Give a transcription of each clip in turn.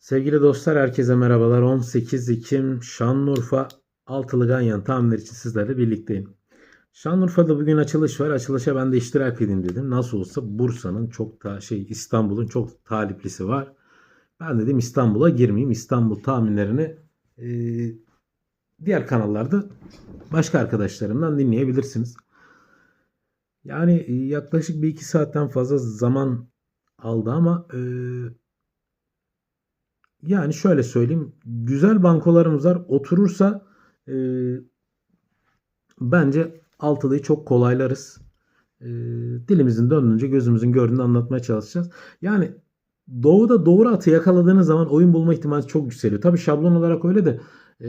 Sevgili dostlar herkese merhabalar. 18 Ekim Şanlıurfa Altılı Ganyan tahminleri için sizlerle birlikteyim. Şanlıurfa'da bugün açılış var. Açılışa ben de iştirak edeyim dedim. Nasıl olsa Bursa'nın çok ta şey İstanbul'un çok taliplisi var. Ben dedim İstanbul'a girmeyeyim. İstanbul tahminlerini e, diğer kanallarda başka arkadaşlarımdan dinleyebilirsiniz. Yani e, yaklaşık bir iki saatten fazla zaman aldı ama e, yani şöyle söyleyeyim. Güzel bankolarımız var. Oturursa e, bence altılıyı çok kolaylarız. E, dilimizin döndüğünce gözümüzün gördüğünü anlatmaya çalışacağız. Yani doğuda doğru atı yakaladığınız zaman oyun bulma ihtimali çok yükseliyor. Tabi şablon olarak öyle de e,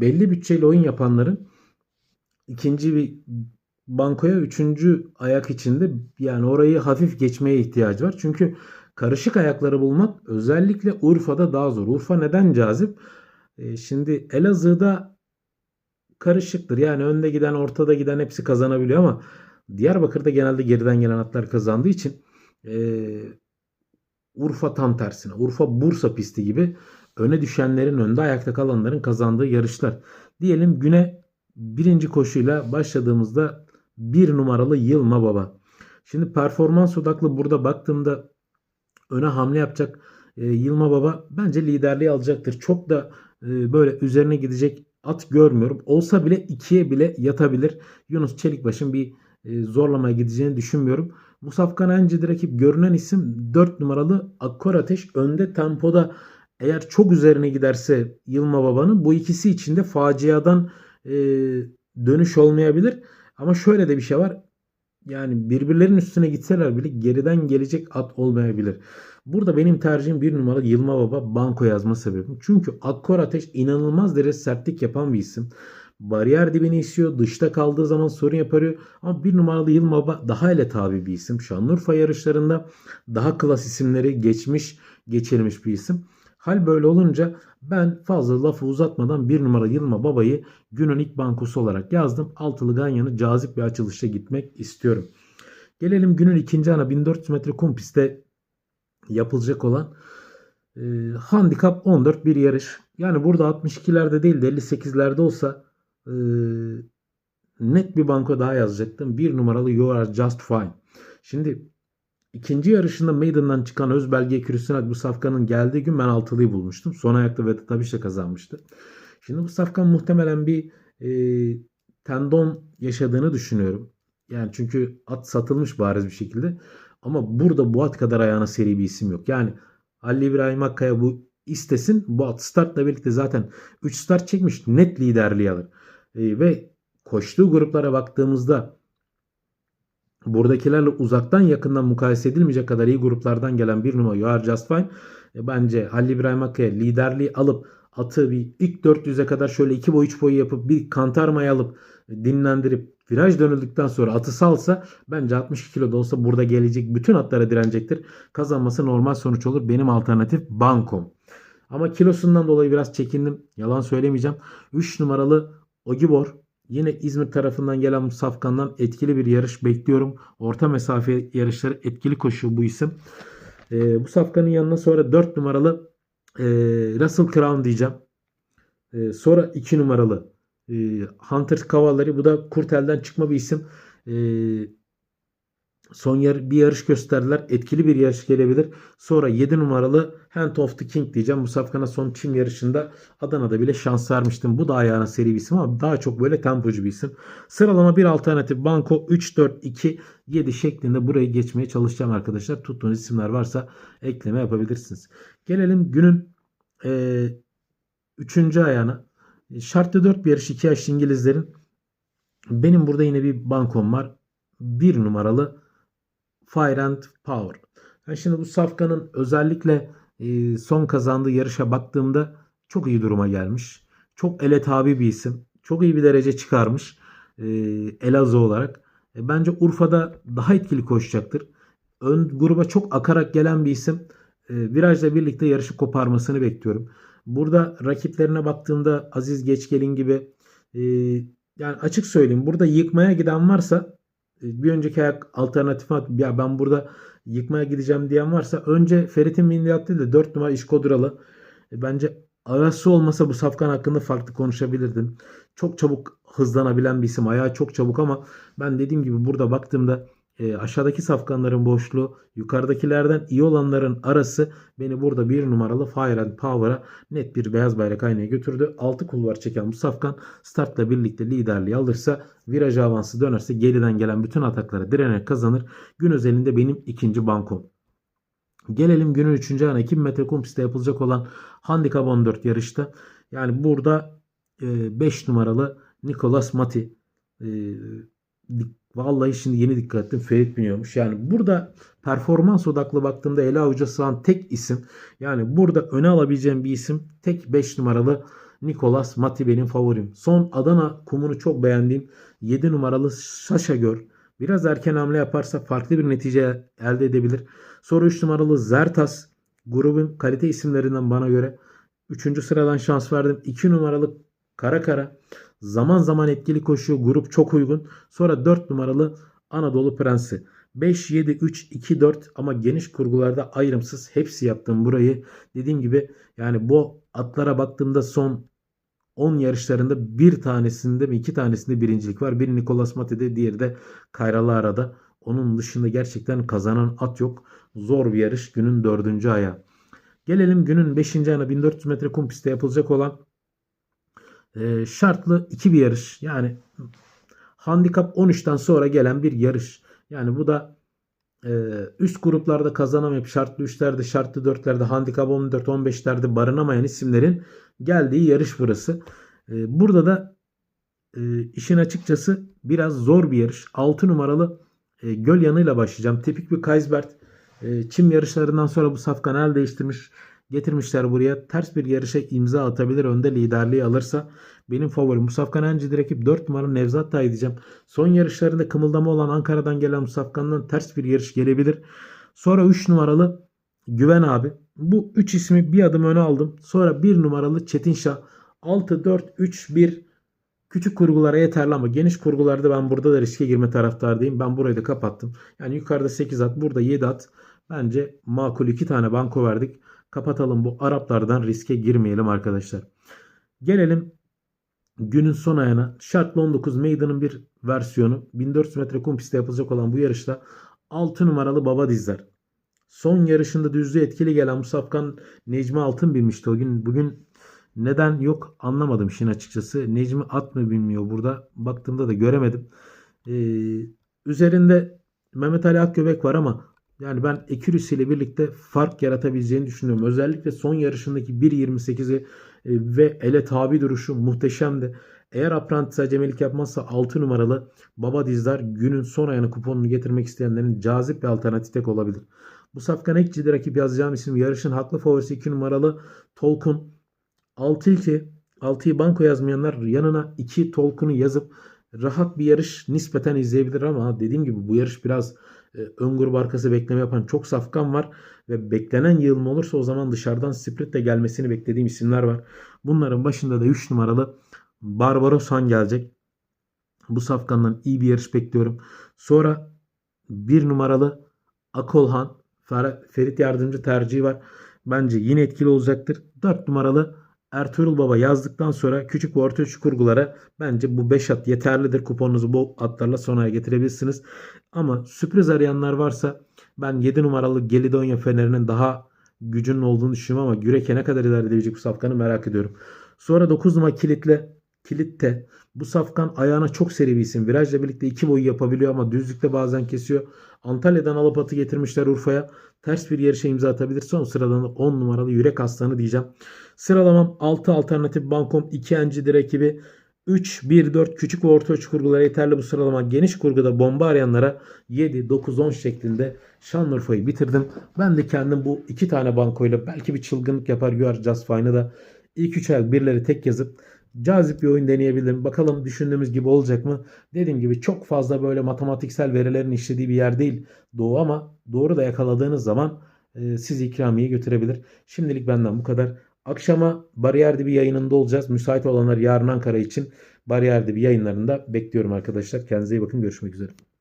belli bütçeyle oyun yapanların ikinci bir bankoya üçüncü ayak içinde yani orayı hafif geçmeye ihtiyacı var. Çünkü karışık ayakları bulmak özellikle Urfa'da daha zor. Urfa neden cazip? E, şimdi Elazığ'da karışıktır. Yani önde giden, ortada giden hepsi kazanabiliyor ama Diyarbakır'da genelde geriden gelen atlar kazandığı için e, Urfa tam tersine. Urfa Bursa pisti gibi öne düşenlerin önde ayakta kalanların kazandığı yarışlar. Diyelim güne birinci koşuyla başladığımızda bir numaralı Yılma Baba. Şimdi performans odaklı burada baktığımda öne hamle yapacak e, Yılma Baba bence liderliği alacaktır. Çok da e, böyle üzerine gidecek at görmüyorum. Olsa bile ikiye bile yatabilir. Yunus Çelikbaş'ın bir e, zorlamaya gideceğini düşünmüyorum. Musafkan Enci'de rakip görünen isim 4 numaralı Akkor Ateş. Önde tempoda eğer çok üzerine giderse Yılma Baba'nın bu ikisi içinde faciadan e, dönüş olmayabilir. Ama şöyle de bir şey var. Yani birbirlerinin üstüne gitseler bile geriden gelecek at olmayabilir. Burada benim tercihim bir numaralı Yılma Baba banko yazma sebebim. Çünkü Akkor Ateş inanılmaz derece sertlik yapan bir isim. Bariyer dibini istiyor. Dışta kaldığı zaman sorun yapıyor. Ama bir numaralı Yılma Baba daha ile tabi bir isim. Şanlıurfa yarışlarında daha klas isimleri geçmiş, geçirmiş bir isim. Hal böyle olunca ben fazla lafı uzatmadan bir numara Yılma Baba'yı günün ilk bankosu olarak yazdım. Altılı Ganyan'ı cazip bir açılışa gitmek istiyorum. Gelelim günün ikinci ana 1400 metre kum pistte yapılacak olan e, handikap 14 bir yarış. Yani burada 62'lerde değil de 58'lerde olsa e, net bir banko daha yazacaktım. Bir numaralı You Are Just Fine. Şimdi ikinci yarışında Maiden'dan çıkan Özbelge Kürüsünat bu safkanın geldiği gün ben altılıyı bulmuştum. Son ayakta Vedat Abiş'le kazanmıştı. Şimdi bu safkan muhtemelen bir e, tendon yaşadığını düşünüyorum. Yani çünkü at satılmış bariz bir şekilde. Ama burada bu at kadar ayağına seri bir isim yok. Yani Ali İbrahim Akkaya bu istesin. Bu at startla birlikte zaten 3 start çekmiş. Net liderliği alır. E, ve koştuğu gruplara baktığımızda buradakilerle uzaktan yakından mukayese edilmeyecek kadar iyi gruplardan gelen bir numara You Are Just Fine. E, bence Halil İbrahim Akkaya liderliği alıp atı bir ilk 400'e kadar şöyle 2 boy 3 boyu yapıp bir kantarmayı alıp dinlendirip viraj dönüldükten sonra atı salsa bence 62 kilo da olsa burada gelecek bütün atlara direnecektir. Kazanması normal sonuç olur. Benim alternatif bankom. Ama kilosundan dolayı biraz çekindim. Yalan söylemeyeceğim. 3 numaralı Ogibor Yine İzmir tarafından gelen Safkan'dan etkili bir yarış bekliyorum. Orta mesafe yarışları etkili koşuyor bu isim. E, bu Safkan'ın yanına sonra 4 numaralı e, Russell Crown diyeceğim. E, sonra 2 numaralı e, Hunter Cavalry. Bu da Kurtel'den çıkma bir isim. E, son yer, bir yarış gösterdiler. Etkili bir yarış gelebilir. Sonra 7 numaralı Hand of the King diyeceğim. Bu safkana son çim yarışında Adana'da bile şans vermiştim. Bu da ayağına seri bir isim ama daha çok böyle tempocu bir isim. Sıralama bir alternatif Banko 3, 4, 2, 7 şeklinde burayı geçmeye çalışacağım arkadaşlar. Tuttuğunuz isimler varsa ekleme yapabilirsiniz. Gelelim günün e, 3. ayağına. Şartlı 4 bir yarış 2 yaşlı İngilizlerin. Benim burada yine bir bankom var. 1 numaralı Fire and Power. Yani şimdi bu Safkan'ın özellikle e, son kazandığı yarışa baktığımda çok iyi duruma gelmiş. Çok ele tabi bir isim. Çok iyi bir derece çıkarmış. E, Elazığ olarak. E, bence Urfa'da daha etkili koşacaktır. Ön gruba çok akarak gelen bir isim. E, virajla birlikte yarışı koparmasını bekliyorum. Burada rakiplerine baktığımda Aziz Geçgelin gibi e, yani açık söyleyeyim burada yıkmaya giden varsa bir önceki ayak alternatif ya ben burada yıkmaya gideceğim diyen varsa önce Ferit'in Milliyat değil de 4 numara İşkoduralı E, bence arası olmasa bu Safkan hakkında farklı konuşabilirdim. Çok çabuk hızlanabilen bir isim. Ayağı çok çabuk ama ben dediğim gibi burada baktığımda e, aşağıdaki safkanların boşluğu, yukarıdakilerden iyi olanların arası beni burada bir numaralı Fire and Power'a net bir beyaz bayrak aynaya götürdü. 6 kulvar çeken bu safkan startla birlikte liderliği alırsa viraj avansı dönerse geriden gelen bütün ataklara direnerek kazanır. Gün özelinde benim ikinci bankom. Gelelim günün 3. ayına 2000 metre kum pistte yapılacak olan Handicap 14 yarışta. Yani burada 5 numaralı Nicolas Mati. E, vallahi şimdi yeni dikkat ettim. Ferit biniyormuş. Yani burada performans odaklı baktığımda ele avuca sığan tek isim. Yani burada öne alabileceğim bir isim. Tek 5 numaralı Nicolas Mati benim favorim. Son Adana kumunu çok beğendiğim 7 numaralı Sasha Gör. Biraz erken hamle yaparsa farklı bir netice elde edebilir. Sonra 3 numaralı Zertas grubun kalite isimlerinden bana göre 3. sıradan şans verdim. 2 numaralı Kara Kara zaman zaman etkili koşuyor. Grup çok uygun. Sonra 4 numaralı Anadolu Prensi. 5, 7, 3, 2, 4 ama geniş kurgularda ayrımsız hepsi yaptım burayı. Dediğim gibi yani bu atlara baktığımda son 10 yarışlarında bir tanesinde mi iki tanesinde birincilik var. Biri Nicolas Mate'de diğeri de Kayralı Arada. Onun dışında gerçekten kazanan at yok. Zor bir yarış günün dördüncü ayağı. Gelelim günün 5. ayına 1400 metre kum pistte yapılacak olan e, şartlı iki bir yarış. Yani handikap 13'ten sonra gelen bir yarış. Yani bu da e, üst gruplarda kazanamayıp şartlı 3'lerde, şartlı 4'lerde, handikap 14, 15'lerde barınamayan isimlerin geldiği yarış burası. E, burada da e, işin açıkçası biraz zor bir yarış. 6 numaralı e, göl yanıyla başlayacağım. Tipik bir Kaisbert. E, çim yarışlarından sonra bu safkan el değiştirmiş getirmişler buraya. Ters bir yarışa imza atabilir. Önde liderliği alırsa benim favorim. Musafkan Enci'de rakip 4 numara Nevzat da diyeceğim. Son yarışlarında kımıldama olan Ankara'dan gelen Musafkan'dan ters bir yarış gelebilir. Sonra 3 numaralı Güven abi. Bu 3 ismi bir adım öne aldım. Sonra 1 numaralı Çetin Şah. 6, 4, 3, 1 Küçük kurgulara yeterli ama geniş kurgularda ben burada da riske girme taraftardayım. Ben burayı da kapattım. Yani yukarıda 8 at, burada 7 at. Bence makul 2 tane banko verdik. Kapatalım bu Araplardan riske girmeyelim arkadaşlar. Gelelim günün son ayına. Şartlı 19 Maiden'ın bir versiyonu. 1400 metre kum pistte yapılacak olan bu yarışta 6 numaralı Baba Dizler. Son yarışında düzlüğü etkili gelen Musafkan Necmi Altın binmişti o gün. Bugün neden yok anlamadım işin açıkçası. Necmi at mı bilmiyor burada. Baktığımda da göremedim. Ee, üzerinde Mehmet Ali Akgöbek var ama yani ben Ekürüs ile birlikte fark yaratabileceğini düşünüyorum. Özellikle son yarışındaki 1.28'i e, ve ele tabi duruşu muhteşemdi. Eğer Apprentice acemelik yapmazsa 6 numaralı Baba Dizdar günün son ayağını kuponunu getirmek isteyenlerin cazip bir alternatif olabilir. Bu safkan ekçide rakip yazacağım isim yarışın haklı favorisi 2 numaralı Tolkun. 6-2 6'yı banko yazmayanlar yanına 2 Tolkun'u yazıp rahat bir yarış nispeten izleyebilir ama dediğim gibi bu yarış biraz ön grup arkası bekleme yapan çok safkan var ve beklenen yığılma olursa o zaman dışarıdan spritle gelmesini beklediğim isimler var. Bunların başında da 3 numaralı Barbaros Han gelecek. Bu safkandan iyi bir yarış bekliyorum. Sonra 1 numaralı Akolhan Ferit Yardımcı tercihi var. Bence yine etkili olacaktır. 4 numaralı Ertuğrul Baba yazdıktan sonra küçük ve orta ölçü kurgulara bence bu 5 at yeterlidir. Kuponunuzu bu atlarla sonraya getirebilirsiniz. Ama sürpriz arayanlar varsa ben 7 numaralı Gelidonya Fener'inin daha gücünün olduğunu düşünüyorum ama Gürek'e ne kadar ilerleyebilecek bu safkanı merak ediyorum. Sonra 9 numara kilitle Kilitte. Bu safkan ayağına çok seri bir isim. Virajla birlikte iki boyu yapabiliyor ama düzlükte bazen kesiyor. Antalya'dan alıp atı getirmişler Urfa'ya. Ters bir yarışa imza atabilir. Son sıradan 10 numaralı yürek aslanı diyeceğim. Sıralamam 6 alternatif bankom 2 encidi rakibi 3, 1, 4 küçük ve orta ölçü kurgulara yeterli bu sıralama. Geniş kurguda bomba arayanlara 7, 9, 10 şeklinde Şanlıurfa'yı bitirdim. Ben de kendim bu iki tane bankoyla belki bir çılgınlık yapar You Just Fine'ı da ilk 3 ayak birleri tek yazıp cazip bir oyun deneyebilirim. Bakalım düşündüğümüz gibi olacak mı? Dediğim gibi çok fazla böyle matematiksel verilerin işlediği bir yer değil Doğu ama doğru da yakaladığınız zaman e, sizi ikramiye götürebilir. Şimdilik benden bu kadar. Akşama Bariyer bir yayınında olacağız. Müsait olanlar yarın Ankara için Bariyer bir yayınlarında bekliyorum arkadaşlar. Kendinize iyi bakın. Görüşmek üzere.